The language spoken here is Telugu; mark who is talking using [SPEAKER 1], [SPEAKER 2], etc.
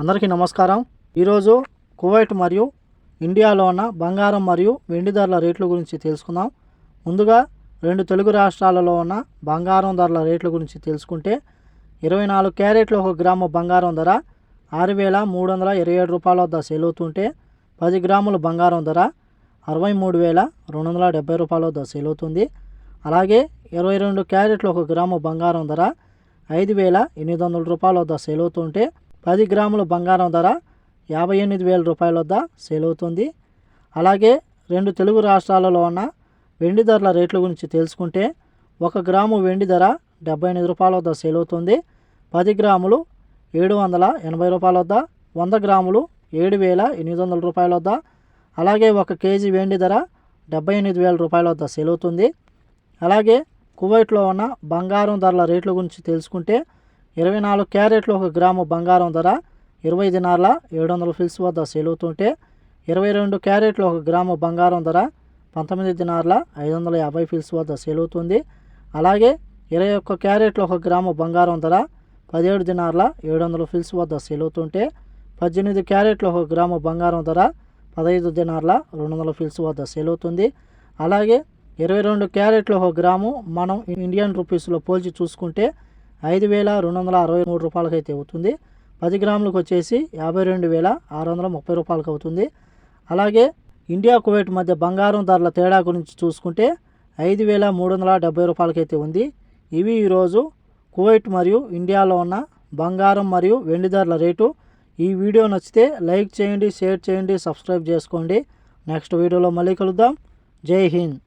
[SPEAKER 1] అందరికీ నమస్కారం. ఈరోజు కువైట్ మరియు ఇండియాలో ఉన్న బంగారం మరియు వెండి ధరల రేట్ల గురించి తెలుసుకుందాం. ముందుగా రెండు తెలుగు రాష్ట్రాలలో ఉన్న బంగారం ధరల రేట్ల గురించి తెలుసుకుంటే ఇరవై నాలుగు క్యారెట్లు ఒక గ్రాము బంగారం ధర ఆరు వేల మూడు వందల ఇరవై ఏడు రూపాయల వద్ద సేల్ అవుతుంటే పది గ్రాముల బంగారం ధర అరవై మూడు వేల రెండు వందల డెబ్బై రూపాయల వద్ద సేల్ అవుతుంది. అలాగే ఇరవై రెండు క్యారెట్లు ఒక గ్రాము బంగారం ధర ఐదు వేల ఎనిమిది వందల రూపాయల వద్ద సేల్ అవుతుంటే పది గ్రాముల బంగారం ధర యాభై ఎనిమిది వేల రూపాయల వద్ద సేల్ అవుతుంది. అలాగే రెండు తెలుగు రాష్ట్రాలలో ఉన్న వెండి ధరల రేట్ల గురించి తెలుసుకుంటే ఒక గ్రాము వెండి ధర డెబ్బై ఎనిమిది రూపాయల వద్ద సేల్ అవుతుంది. పది గ్రాములు ఏడు వందల ఎనభై రూపాయల వద్ద వంద గ్రాములు ఏడు వేల ఎనిమిది వందల రూపాయల వద్ద అలాగే ఒక కేజీ వెండి ధర డెబ్బై ఎనిమిది వేల రూపాయల వద్ద సేల్ అవుతుంది. అలాగే కువైట్లో ఉన్న బంగారం ధరల రేట్ల గురించి తెలుసుకుంటే ఇరవై నాలుగు క్యారెట్లు ఒక గ్రాము బంగారం ధర ఇరవై దినార్ల ఏడు వందల ఫిల్స్ వద్ద సేల్ అవుతుంటే ఇరవై రెండు క్యారెట్లు ఒక గ్రాము బంగారం ధర పంతొమ్మిది దినార్ల ఐదు వందల యాభై ఫిల్స్ వద్ద సేల్ అవుతుంది. అలాగే ఇరవై ఒక్క క్యారెట్లు ఒక గ్రాము బంగారం ధర పదిహేడు దినార్ల ఏడు వందల ఫిల్స్ వద్ద సేల్ అవుతుంటే పద్దెనిమిది క్యారెట్లు ఒక గ్రాము బంగారం ధర పదహైదు దినార్ల రెండు వందల ఫిల్స్ వద్ద సేల్ అవుతుంది. అలాగే ఇరవై రెండు క్యారెట్లు ఒక గ్రాము మనం ఇండియన్ రూపీస్లో పోల్చి చూసుకుంటే ఐదు వేల రెండు వందల అరవై మూడు రూపాయలకి అయితే అవుతుంది. పది గ్రాములకు వచ్చేసి యాభై రెండు వేల ఆరు వందల ముప్పై రూపాయలకు అవుతుంది. అలాగే ఇండియా కువైట్ మధ్య బంగారం ధరల తేడా గురించి చూసుకుంటే ఐదు వేల మూడు వందల డెబ్బై రూపాయలకైతే ఉంది. ఇవి ఈరోజు కువైట్ మరియు ఇండియాలో ఉన్న బంగారం మరియు వెండి ధరల రేటు. ఈ వీడియో నచ్చితే లైక్ చేయండి షేర్ చేయండి సబ్స్క్రైబ్ చేసుకోండి. నెక్స్ట్ వీడియోలో మళ్ళీ కలుద్దాం. జై హింద్.